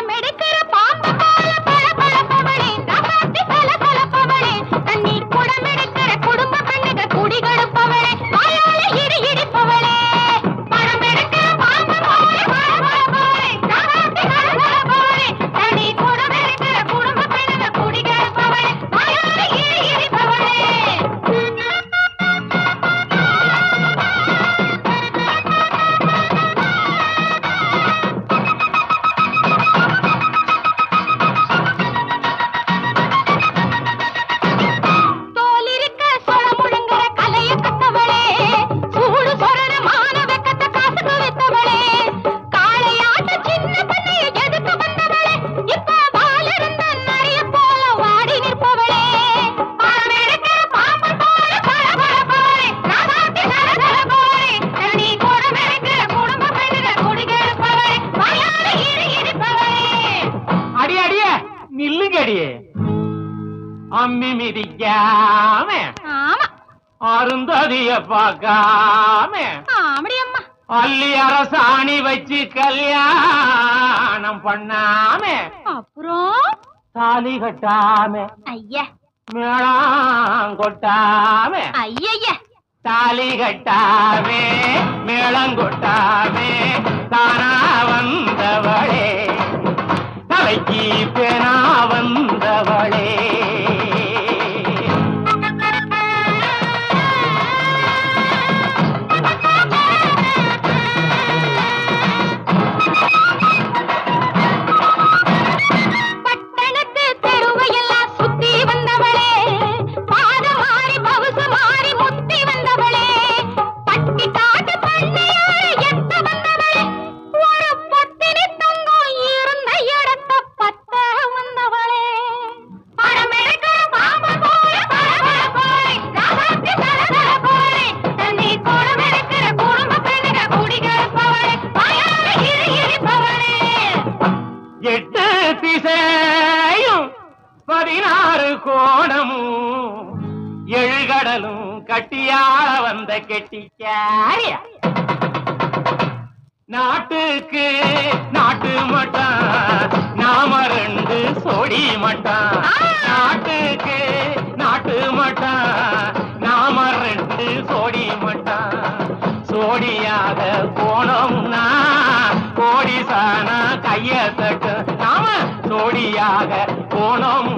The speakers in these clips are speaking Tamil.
படம் அடியே அம்மி மிதிக்காம. அருந்ததிய பார்க்காம. அள்ளி அரசாணி வச்சு கல்யாணம் பண்ணாம. அப்புறம்? தாலி கட்டாம. ஐயா. மேளம் கொட்டாம. ஐயய்ய தாலி கட்டாமே மேளம் கொட்டாமே தானா எட்டு திசையும் பதினாறு கோணமும். எழுகடலும் கட்டியாள வந்த கெட்டிக்காரியா நாட்டுக்கு நாட்டு மட்டான் நாம ரெண்டு சோடி மட்டான். நாட்டுக்கு நாட்டு மட்டான் நாம ரெண்டு சோடி மட்டான். சோடியாக போனோம்னா கோடி சானா கைய தட்டு. நாம சோடியாக போனோம்னா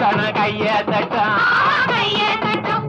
தன கைய தட்டம் கைய தட்டம்